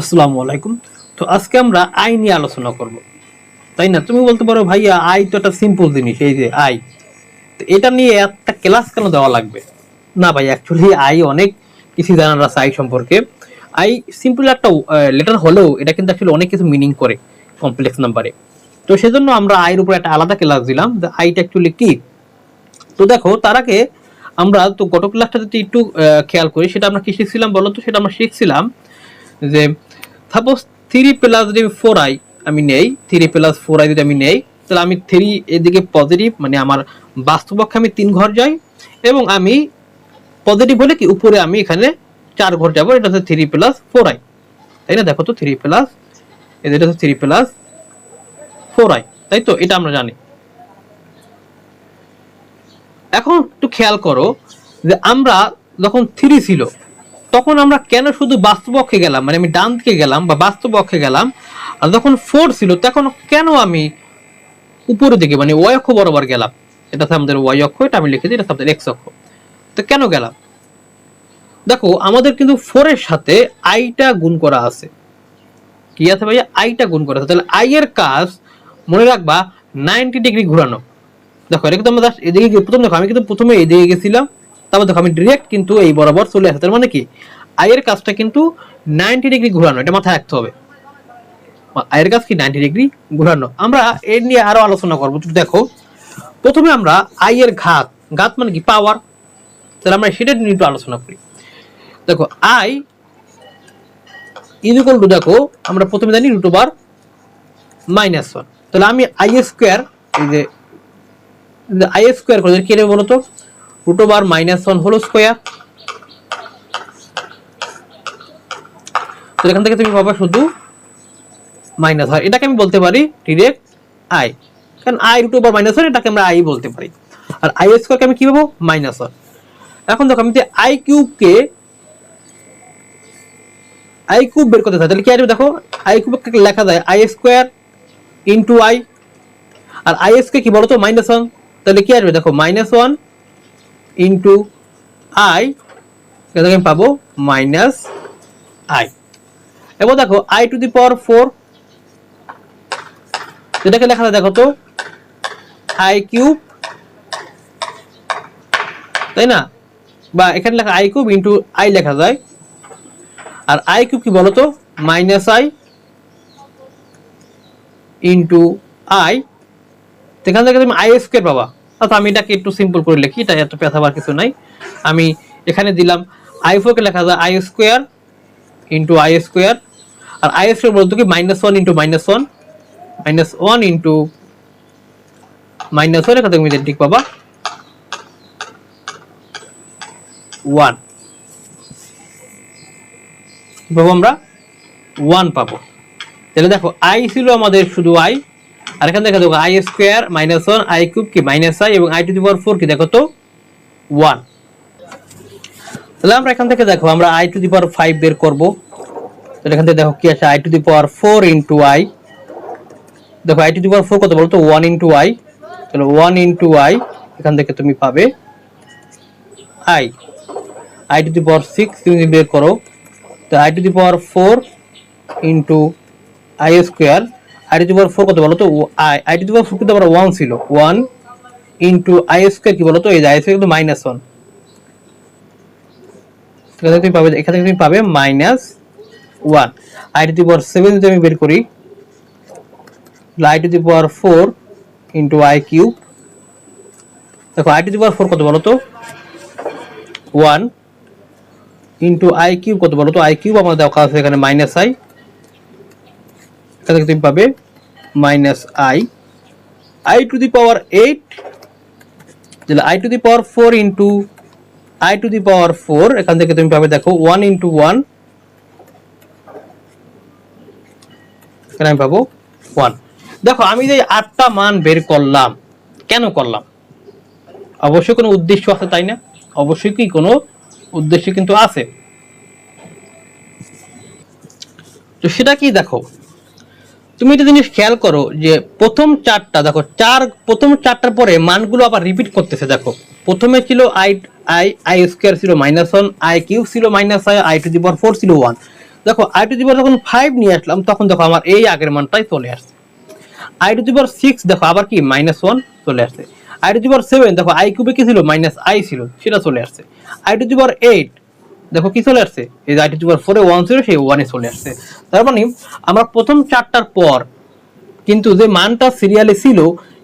আসসালামু আলাইকুম। তো আজকে আমরা আই নিয়ে আলোচনা করব। তাই না? তুমি বলতে পারো, ভাইয়া, আই তো একটা সিম্পল জিনিস, এই যে আই। তো এটা নিয়ে একটা ক্লাস কেন দেওয়া লাগবে? না ভাই অ্যাকচুয়ালি আই অনেক কিছু জানার আছে আই সম্পর্কে। আই সিম্পল একটা লেটার হলেও এটা কিন্তু অ্যাকচুয়ালি অনেক কিছু মিনিং করে কমপ্লেক্স নাম্বারে তো সেজন্য আমরা আইয়ের উপর একটা আলাদা ক্লাস দিলাম, যে আইটা অ্যাকচুয়ালি কি? তো দেখো, তার আগে আমরা তো গত ক্লাসটা যদি একটু খেয়াল করি, সেটা আমরা কি শিখছিলাম বলো তো? সেটা আমরা শিখছিলাম যে সাপোজ থ্রি প্লাস যদি ফোর আই আমি নেই থ্রি প্লাস ফোর আই যদি আমি নেই, তাহলে আমি থ্রি এদিকে পজিটিভ মানে আমার বাস্তবপক্ষে আমি তিন ঘর যাই এবং আমি পজিটিভ হলে কি, উপরে আমি এখানে চার ঘর যাব, এটা হচ্ছে থ্রি প্লাস ফোর আই তাই না? দেখো তো থ্রি প্লাস এটা হচ্ছে থ্রি প্লাস ফোর আই তাই তো? এটা আমরা জানি। এখন একটু খেয়াল করো যে আমরা যখন থ্রি ছিল তখন আমরা কেন শুধু বাস্তবপক্ষে গেলাম? মানে আমি ডান দিকে গেলাম বা বাস্তবপক্ষে গেলাম, আর যখন ফোর ছিল, তখন কেন আমি উপরের দিকে মানে ওয়াই অক্ষ বরাবর গেলাম? এটা আমাদের ওয়াই অক্ষ, এটা আমি লিখেছি এটা আমাদের এক্স অক্ষ। তো কেন গেলাম? দেখো, আমাদের কিন্তু ফোরের সাথে আইটা গুণ করা আছে। কি আছে ভাইয়া? আইটা গুণ করা আছে। তাহলে আই এর কাজ, মনে রাখবা নাইনটি ডিগ্রি ঘোরানো। দেখো, এটা কিন্তু আমরা just এদিকে প্রথম দেখো, আমি কিন্তু প্রথমে এদিকে গেছিলাম তারপর দেখো আমি ডিরেক্ট কিন্তু এই বরাবর চলে আসে, তার মানে কি? আয়ের কাজটা কিন্তু নাইনটি ডিগ্রি ঘোরানো, এটা মাথায় রাখতে হবে। আয়ের কাজ কি নাইনটি ডিগ্রি ঘোরানো? আমরা এর নিয়ে আরও আলোচনা করব দেখো। প্রথমে আমরা আয়ের ঘাত ঘাত মানে কি? পাওয়ার তাহলে আমরা সেটা নিয়ে একটু আলোচনা করি। দেখো আই ইকুয়াল টু দেখো, আমরা প্রথমে জানি রুট ওভার মাইনাস ওয়ান তাহলে আমি আই স্কোয়ার এই যে আই স্কোয়ার করে কি বলতো? Root over minus one whole square তো এখান থেকে তুমি পাবা শুধু মাইনাস হয়। এটাকে আমি বলতে পারি ডিরেক্ট আই কারণ i root over minus one এটাকে আমরা আই বলতে পারি। আর আই স্কোয়ারকে আমি কি পাবো? মাইনাস ওয়ান এখন দেখো, আমি যে আই কিউবকে আই কিউব বের করতে চাই, তাহলে কি আসবে দেখো? আই কিউবকে লেখা যায় আই স্কোয়ার ইন্টু আই আর আই কে কি বলতো? মাইনাস ওয়ান তাহলে কি আসবে দেখো? মাইনাস ওয়ান ইন্টু আই এটাকে আমি পাবো মাইনাস আই এবার দেখো i to the power four এটাকে লেখা যায় দেখো তো আই কিউব তাই না? বা এখানে লেখা আই কিউব ইন্টু আই লেখা যায়। আর আই কিউব কি বলতো? মাইনাস আই ইন্টু আই সেখান থেকে তুমি আই স্কোয়ার পাবা। অর্থাৎ আমি এটাকে একটু সিম্পল করে লিখি এটা এত পেঁচাবার কিছু নাই। আমি এখানে দিলাম আই ফোরকে লেখা যায় i square into i square R I square বলতো কি minus one into minus one minus one into minus one এখান থেকে তুমি ঠিক পাবা। ওয়ান পাবো আমরা ওয়ান পাবো। তাহলে দেখো আই ছিল আমাদের শুধু আই আর এখানে দেখো দেখো i square minus one i cube কি? মাইনাস আই এবং i to the power four কি? দেখো তো ওয়ান তাহলে আমরা এখান থেকে দেখো, আমরা i to the power five বের করব। এখান থেকে দেখো কি আছে i to the power four into i দেখো i to the power four কত বলতো? ওয়ান ইন্টু আই তাহলে ওয়ান ইন্টু আই এখান থেকে তুমি পাবে i i to the power six তুমি বের করো তো i to the power four into i square i to power four কত বলো তো i i to power four কিন্তু আবার ওয়ান ছিল। ওয়ান ইন্টু আই স্কোয়ার কি বলো তো এই আই স্কোয়ার কিন্তু মাইনাস ওয়ান এখানে তুমি পাবে, এখান তুমি পাবে minus one i to power seven যদি আমি বের করি i to power four into i cube দেখো, আই টু পাওয়ার ফোর কত বলো তো ওয়ান ইন্টু আই কিউব কত বলো তো আই কিউব আমার দেখা আছে এখানে মাইনাস আই থেকে তুমি পাবে minus i i to the power eight তাহলে i to the power four into i to the power four এখান থেকে তুমি পাবে দেখো ওয়ান ইন্টু ওয়ান এখানে আমি পাবো ওয়ান দেখো আমি যে আটটা মান বের করলাম, কেন করলাম? অবশ্যই কোনো উদ্দেশ্য আছে তাই না? অবশ্যই কি কোনো উদ্দেশ্য কিন্তু আছে। তো সেটা কি দেখো? তুমি একটা জিনিস খেয়াল করো যে প্রথম চারটা, দেখো, চার, প্রথম চারটার পরে মানগুলো আবার রিপিট করতেছে, দেখো। প্রথমে ছিল আই আই আই স্কোয়ার ছিল মাইনাস ওয়ান আই কিউব ছিল minus i i to the power four ছিল ওয়ান দেখো আই টু দি পাওয়ার যখন ফাইভ নিয়ে আসলাম, তখন দেখো আমার এই আগের মানটাই চলে আসছে। I to the power six দেখো, আবার কি? মাইনাস ওয়ান চলে আসছে। I to the power seven দেখো আই কিউবে কি ছিল? মাইনাস আই ছিল, সেটা চলে আসছে। I to the power eight দেখো কি চলে আসছে? এই যে আই টু ফোরে ওয়ান ছিল সেই ওয়ানে চলে আসছে। তার মানে আমরা প্রথম চারটার পর কিন্তু যে মানটা সিরিয়ালে ছিল,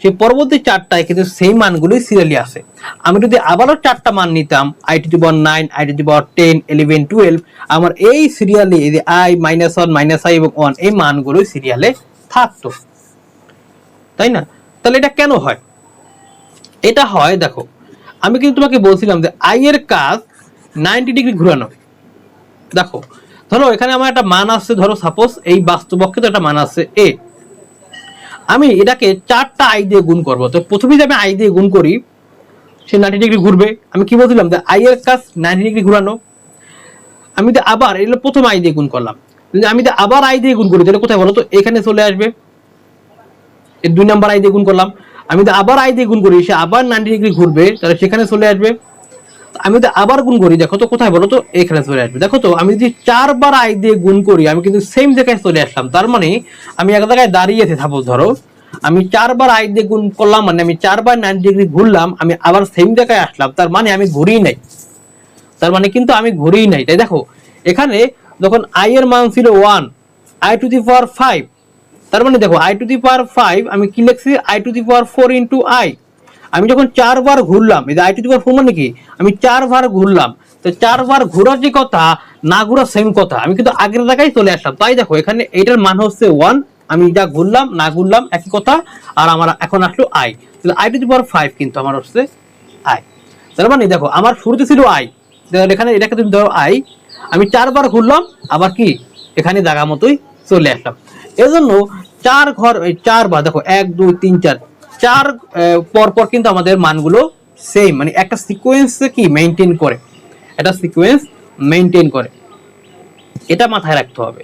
সেই পরবর্তী চারটায় কিন্তু সেই মানগুলোই সিরিয়ালি আসে আমি যদি আবারও চারটা মান নিতাম i to power nine i to power ten eleven twelve আমার এই সিরিয়ালে এই যে i minus one minus i এবং ওয়ান এই মানগুলোই সিরিয়ালে থাকতো। তাই না? তাহলে এটা কেন হয়? এটা হয়, দেখো, আমি কিন্তু তোমাকে বলছিলাম যে আই এর কাজ নাইনটি ডিগ্রি ঘোরানো। দেখো, ধরো এখানে আমার একটা মান আসছে ধরো সাপোজ এই বাস্তবক্ষে তো একটা মান আসছে এ আমি এটাকে চারটা আই দিয়ে গুণ করব। তো প্রথমে যে আমি আই দিয়ে গুণ করি, সে নাইনটি ডিগ্রি ঘুরবে। আমি কি বলছিলাম যে আই এর কাজ নাইনটি ডিগ্রি ঘুরানো। আমি তো আবার এগুলো প্রথম আই দিয়ে গুণ করলাম। আমি তো আবার আই দিয়ে গুণ করি, তাহলে কোথায় বলো তো? এখানে চলে আসবে। দুই নাম্বার আই দিয়ে গুণ করলাম। আমি তো আবার আই দিয়ে গুণ করি, সে আবার নাইনটি ডিগ্রি ঘুরবে, তাহলে সেখানে চলে আসবে। আমি যদি আবার গুণ করি, দেখো তো কোথায় বলো তো? এখানে চলে আসবে। দেখো তো, আমি যদি চারবার আই দিয়ে গুণ করি, আমি কিন্তু সেম জায়গায় চলে আসলাম। তার মানে আমি এক জায়গায় দাঁড়িয়েছি সাপোজ ধরো, আমি চারবার আই দিয়ে গুণ করলাম মানে আমি চারবার নাইনটি ডিগ্রি ঘুরলাম, আমি আবার সেম জায়গায় আসলাম, তার মানে আমি ঘুরি নাই। তার মানে কিন্তু আমি ঘুরেই নাই। তাই দেখো, এখানে যখন আই এর মান ছিল one i to the power five তার মানে দেখো i to the power five আমি কি লিখছি? I to the power four into i আমি যখন চারবার ঘুরলাম, এই i to the power four মানে কি? আমি চারবার ঘুরলাম। তো চারবার ঘোরার যে কথা, না ঘোরার সেম কথা। আমি কিন্তু আগের জায়গায় চলে আসলাম। তাই দেখো, এখানে এইটার মান হচ্ছে ওয়ান আমি যা ঘুরলাম, না ঘুরলাম, একই কথা। আর আমার এখন আসলো আই তাহলে i to the power five কিন্তু আমার হচ্ছে আই তার মানে দেখো, আমার শুরুতে ছিল আই এখানে এটাকে তুমি ধরো আই আমি চারবার ঘুরলাম, আবার কি? এখানে জায়গা মতোই চলে আসলাম। এজন্য চার ঘর চারবার, দেখো, এক, দুই, তিন, চার চার আহ, পর পর কিন্তু আমাদের মানগুলো সেম মানে একটা সিকোয়েন্স কি মেনটেন করে। একটা সিকোয়েন্স মেনটেন করে। এটা মাথায় রাখতে হবে।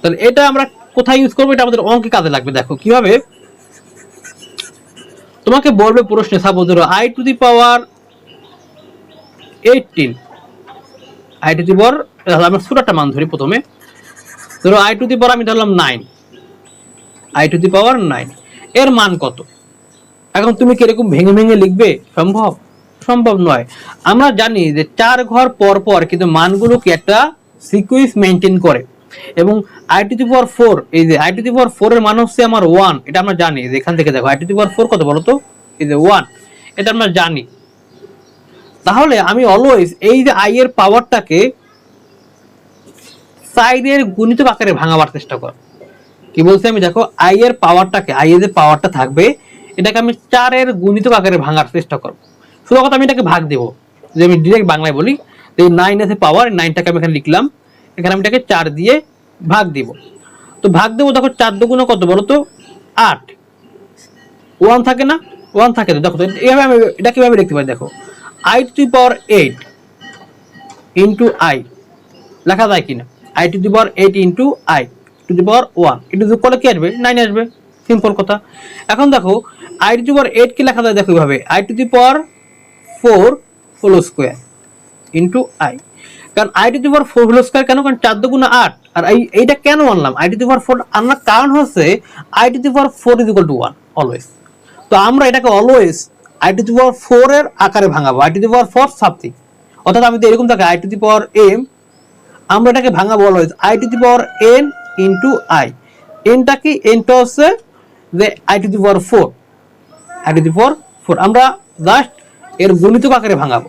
তাহলে এটা আমরা কোথায় ইউজ করব? এটা আমাদের অঙ্কে কাজে লাগবে। দেখো কীভাবে? তোমাকে বলবে প্রশ্নে সাপোজ ধরো i to the power eighteen i to the power আমি ছোট মান ধরি প্রথমে। ধরো আই টু দি পাওয়ার আমি ধরলাম nine i to the power nine এর মান কত? এখন তুমি কীরকম ভেঙে ভেঙে লিখবে? সম্ভব? সম্ভব নয়। আমরা জানি যে চার ঘর পর পর কিন্তু মানগুলো কি একটা সিকুয়েন্স মেনটেন করে। এবং i to the power four এই যে i to the power four এর মান হচ্ছে আমার ওয়ান এটা আমরা জানি। যে এখান থেকে দেখো i to the power four কত বলো তো? এই যে ওয়ান এটা আমরা জানি। তাহলে আমি অলওয়েজ এই যে আই এর পাওয়ারটাকে সাইডের গুণিত আকারে ভাঙাবার চেষ্টা কর। কি বলছি আমি? দেখো আই এর পাওয়ারটাকে আই এর যে পাওয়ারটা থাকবে এটাকে আমি চারের গুণিত আকারে ভাঙার চেষ্টা করব। শুধু কথা আমি এটাকে ভাগ দেবো। যে আমি ডিরেক্ট বাংলায় বলি এই নাইন আছে পাওয়ার নাইনটাকে আমি এখানে লিখলাম, এখানে আমি এটাকে চার দিয়ে ভাগ দিব। তো ভাগ দেবো দেখো চার দুগুণ কত বলো তো? আট। ওয়ান থাকে না? ওয়ান থাকে তো দেখো এইভাবে আমি এটা কীভাবে লিখতে পারি দেখো? I to power eight into i লেখা যায় কিনা? I to the power eight into i to the power one into যোগ করলে কি আসবে? নাইন আসবে। সিম্পল কথা। এখন দেখো i to the power eight কি লেখা যায় দেখো এইভাবে i to the power four whole square into i কারণ i to the power four whole square কেন? কারণ চার দুগুণ আট। আর এই এইটা কেন আনলাম? I to the power four আনার কারণ হচ্ছে i to the power four is equal to one always তো আমরা এটাকে always i to the power four এর আকারে ভাঙাবো। I to the power four something অর্থাৎ আমি তো এরকম থাকে i to the power m আমরা এটাকে ভাঙাবো always i to the power n into i এনটা কি? এনটা হচ্ছে যে i to the power four the power four আমরা জাস্ট এর গণিত আকারে ভাঙাবো।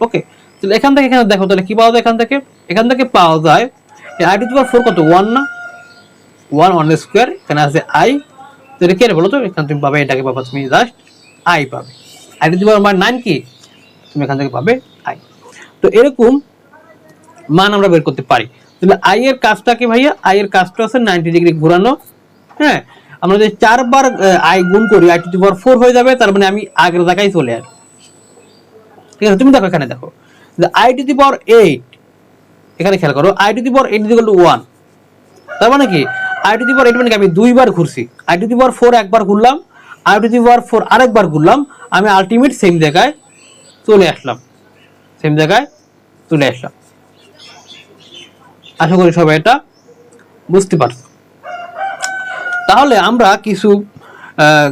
ওকে তাহলে এখান থেকে, এখানে দেখো, তাহলে কি পাওয়া যায় এখান থেকে? এখান থেকে পাওয়া যায় আই টু ফোর কত? ওয়ান না? ওয়ান ওয়ান স্কোয়ার এখানে আছে আই তো কি বলো তো এখানে তুমি পাবে এটাকে পাবা তুমি জাস্ট আই পাবে। আই টু পাওয়ার মান নাইন কি? তুমি এখান থেকে পাবে আই তো এরকম মান আমরা বের করতে পারি। তাহলে আই এর কাজটা কি ভাইয়া? আই এর কাজটা আছে নাইনটি ডিগ্রি ঘোরানো। হ্যাঁ? আমরা যদি চারবার আই গুণ করি i to the power four হয়ে যাবে, তার মানে আমি আগের জায়গায় চলে আসব। ঠিক আছে? তুমি দেখো এখানে দেখো। I to the power eight এখানে খেয়াল করো i to the power eight equal to one তার মানে কি? I to the power eight মানে কি? আমি দুইবার ঘুরছি। I to the power four একবার ঘুরলাম i to the power four আরেকবার ঘুরলাম, আমি আলটিমেট সেম জায়গায় চলে আসলাম। সেম জায়গায় চলে আসলাম। আশা করি সবাই এটা বুঝতে পারছ। তাহলে আমরা কিছু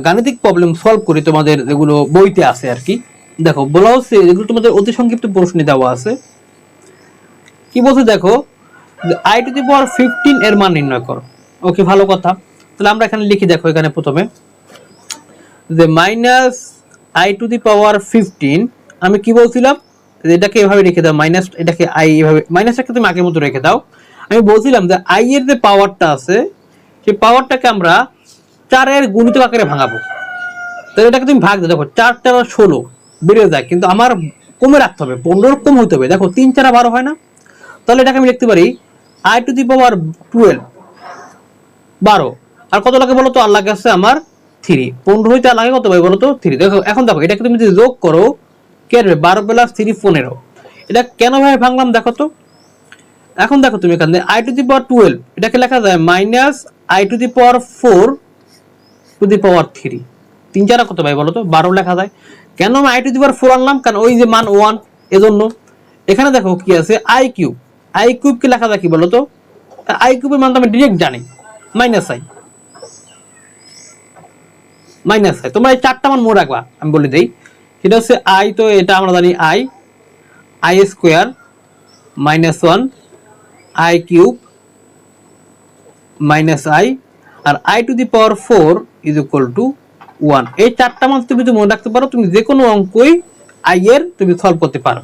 গাণিতিক প্রবলেম সলভ করি তোমাদের যেগুলো বইতে আছে আর কি। দেখো, বলা হচ্ছে যেগুলো তোমাদের অতি সংক্ষিপ্ত প্রশ্নে দেওয়া আছে। কি বলছে দেখো i to the power fifteen এর মান নির্ণয় করো। ওকে, ভালো কথা। তাহলে আমরা এখানে লিখি দেখো, এখানে প্রথমে। যে minus i to the power fifteen আমি কি বলছিলাম? এটাকে এভাবে রেখে দাও মাইনাস এটাকে আই এভাবে মাইনাসটাকে তুমি আগের মতো রেখে দাও। আমি বলছিলাম যে আই এর যে পাওয়ারটা আছে সেই পাওয়ারটাকে আমরা চারের গুণিত আকারে ভাঙাবো। তাহলে এটাকে তুমি ভাগ দেখো, চার চার ষোলো, বেড়ে যায়। কিন্তু আমার কমে রাখতে হবে পনেরো কম হতে হবে। দেখো, তিন, চারা, বারো হয় না। তাহলে এটাকে আমি লিখতে পারি i to the power twelve বারো। আর কত লাগে বলো তো? আর লাগে আছে আমার থ্রি পনেরো হইতে আর লাগে কত ভাই বলো তো? থ্রি দেখো, এখন দেখো, এটাকে তুমি যদি যোগ করো, কে আসবে বারো প্লাস থ্রি পনেরো। এটা কেন ভাই ভাঙলাম দেখো তো? এখন দেখো তুমি এখানে i to the power twelve এটাকে লেখা যায় minus i to the power four to the power three তিন চারা কত ভাই বলো তো বারো লেখা যায়। কেন আমি i to the power four আনলাম? কারণ ওই যে মান ওয়ান এজন্য। এখানে দেখো কি আছে? আই কিউব আই কিউব কি লেখা যায় কি বলো তো আই কিউবের মান তো আমি ডিরেক্ট জানি। মাইনাস আই মাইনাস আই তোমরা এই চারটা মান মনে রাখবা, আমি বলে দেই। সেটা হচ্ছে আই তো এটা আমরা জানি i i square minus one i cube minus i R i to the power four is equal to one এই চারটা মান তুমি যদি মনে রাখতে পারো, তুমি যে কোনো অঙ্কই আই এর তুমি সলভ করতে পারো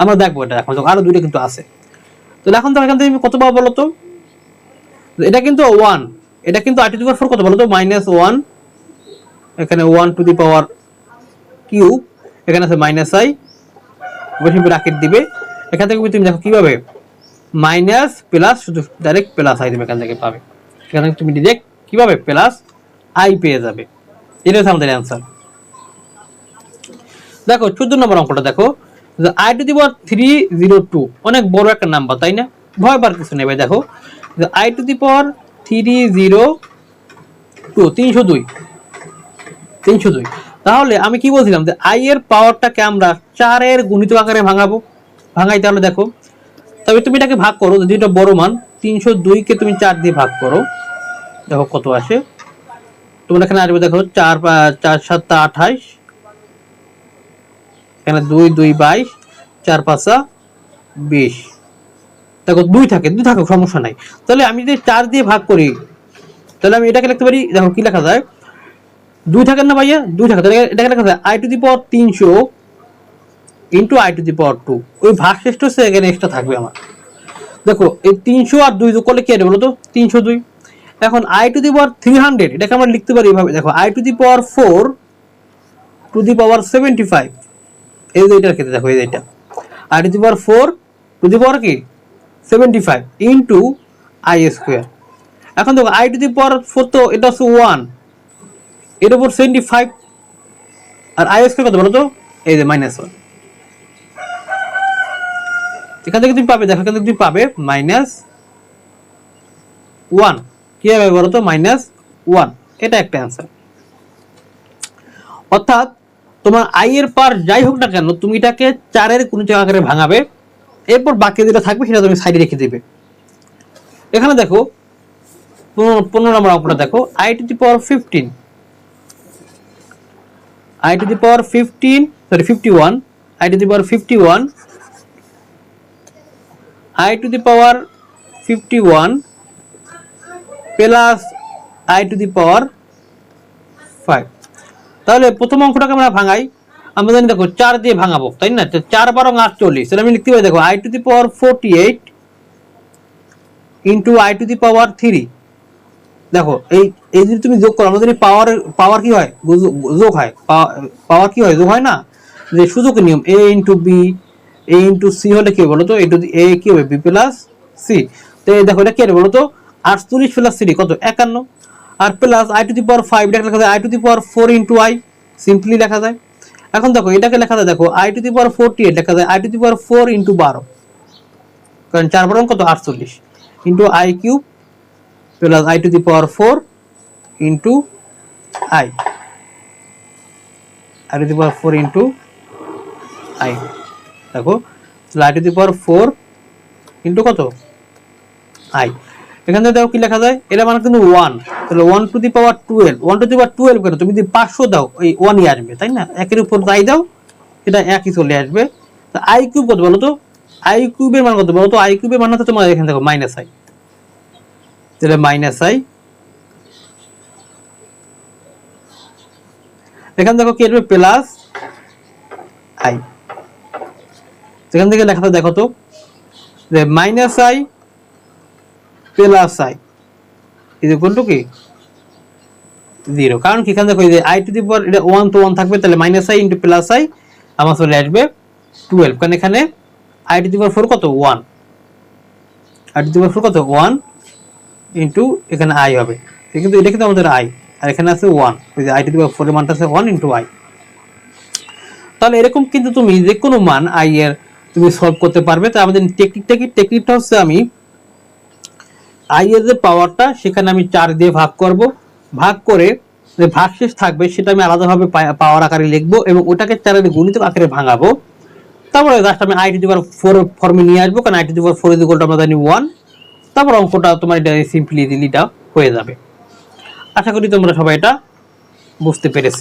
আমরা দেখব এটা এখন আরও দুইটা কিন্তু আছে। তো এখন এখান থেকে কত পাবো বলো তো? এটা কিন্তু ওয়ান এটা কিন্তু i to the power four কত বলো তো? মাইনাস ওয়ান এখানে one to the power cube এখানে আছে মাইনাস আই বসে ব্রাকেট দিবে। এখান থেকে তুমি দেখো কীভাবে মাইনাস প্লাস শুধু ডাইরেক্ট প্লাস আই তুমি এখান থেকে পাবে। এখান তুমি ডিরেক্ট কীভাবে প্লাস আই পেয়ে যাবে? এটা হচ্ছে আমাদের অ্যান্সার দেখো, চোদ্দ নম্বর অঙ্কটা দেখো। I to the power three zero two অনেক বড় একটা নাম্বার তাই না? ভয় কিছু নেবে দেখো। I to the power three zero two তিনশো দুই। তিনশো দুই। তাহলে আমি কি বলছিলাম যে আই এর পাওয়ারটাকে আমরা চারের গুণিত আকারে ভাঙাবো? ভাঙাই তাহলে দেখো। তবে তুমি এটাকে ভাগ করো, যদি এটা বড় মান, তিনশো দুইকে তুমি চার দিয়ে ভাগ করো। দেখো কত আসে। তোমার এখানে আসবে, দেখো, চার চার সাতটা আঠাইশ। এখানে দুই দুই বাইশ, চার পাঁচা বিশ। দেখো, দুই থাকে, দুই থাকুক, সমস্যা নাই। তাহলে আমি যদি চার দিয়ে ভাগ করি, তাহলে আমি এটাকে লিখতে পারি, দেখো কি লেখা যায়? দুই থাকেন না ভাইয়া? দুই থাকে। তাহলে এটাকে লেখা যায় আই টু দি পাওয়ার তিনশো into i to the power two ওই ভাগ শেষ হচ্ছে এখানে এক্সট্রা থাকবে আমার। দেখো, এই তিনশো আর দুই যোগ করলে কি হবে বলো তো তিনশো দুই। এখন i to the power three hundred এটাকে আমরা লিখতে পারি এইভাবে দেখো i to the power four to the power seventy five এই যে এটার ক্ষেত্রে দেখো, এই এটা। I to the power four to the power কি? Seventy five into i square এখন দেখো i to the power four তো এটা হচ্ছে ওয়ানের উপর সেভেন্টি ফাইভ আর আই স্কোয়ার কত বলো তো এই যে মাইনাস ওয়ান এখান থেকে তুমি পাবে, দেখো, এখান থেকে তুমি পাবে মাইনাস ওয়ান কি হবে বলো তো মাইনাস ওয়ান এটা একটা অ্যান্সার অর্থাৎ তোমার আই এর পার যাই হোক না কেন, তুমি এটাকে চারের কোন আকারে ভাঙাবে। এরপর বাকি যেটা থাকবে সেটা তুমি সাইডে রেখে দেবে। এখানে দেখো, পনেরো নম্বর অঙ্কটা দেখো। I to the power fifteen i to the power fifteen sorry fifty one i to the power fifty one i to the power fifty one plus i to the power five তাহলে প্রথম অঙ্কটাকে আমরা ভাঙাই। আমরা জানি দেখো চার দিয়ে ভাঙাবো, তাই না? চার বারং আটচল্লিশ, তাহলে আমি লিখতে পারি দেখো i to the power forty eight into i to the power three দেখো, এই এই যদি তুমি যোগ করো আমাদের পাওয়ার পাওয়ার কি হয়? যোগ হয়। পাওয়ার কি হয়? যোগ হয় না? যে সুযোগ নিয়ম a into b a into c হলে কি হবে বলো তো এটু এ কি হবে? বি প্লাস সি তো এই দেখো, এটা কি বলো তো আটচল্লিশ প্লাস থ্রি কত? একান্ন। আর plus i to the power five এটাকে লেখা যায় i to the power four into i simply লেখা যায়। এখন দেখো, এটাকে লেখা যায়, দেখো i to the power forty eight লেখা যায় i to the power four into বারো। কারণ চার বারো কত? আটচল্লিশ। Into i cube plus i to the power four into i i to the power four into i দেখো i to the power four into কত? আই এখান থেকে দেখো কি লেখা যায়? এটা মানে কিন্তু ওয়ান তাহলে one to the power twelve one to the power twelve কেন? তুমি যদি পাঁচশো দাও, এই ওয়ানই আসবে, তাই না? একের উপর আই দাও এটা একই চলে আসবে। আই কিউব কত বলো তো? আই কিউবের মান কত বলো তো? আই কিউবের মান হচ্ছে তোমার এখানে দেখো মাইনাস আই তাহলে মাইনাস আই এখানে দেখো কি আসবে? প্লাস আই সেখান থেকে লেখাটা দেখো তো, যে minus i plus i is equal to কি? জিরো কারণ কি এখানে দেখো যে আই টু দি পাওয়ার এটা ওয়ান তো ওয়ান থাকবে, তাহলে minus i into plus i আমার চলে আসবে টুয়েলভ কারণ এখানে i to the power four কত? One i to the power four কত? ওয়ান ইন্টু এখানে আই হবে। কিন্তু এটা কিন্তু আমাদের আই আর এখানে আছে ওয়ান ওই যে আই টু দি পাওয়ার ফোরের মানটা আছে ওয়ান ইন্টু আই তাহলে এরকম কিন্তু তুমি যে কোনো মান আই এর তুমি সলভ করতে পারবে। তো আমাদের টেকনিকটা কি টেকনিকটা হচ্ছে আমি আই এর যে পাওয়ারটা সেখানে আমি চার দিয়ে ভাগ করব। ভাগ করে যে ভাগশেষ থাকবে, সেটা আমি আলাদাভাবে পাওয়ার আকারে লিখব এবং ওটাকে চারের গুণিত আকারে ভাঙাবো। তারপরে জাস্ট আমি i to the power four ফর্মে নিয়ে আসব। কারণ i to the power four is equal to আমরা জানি ওয়ান তারপর অঙ্কটা তোমার এটা সিম্পলি দিলিটা হয়ে যাবে। আশা করি তোমরা সবাই এটা বুঝতে পেরেছ।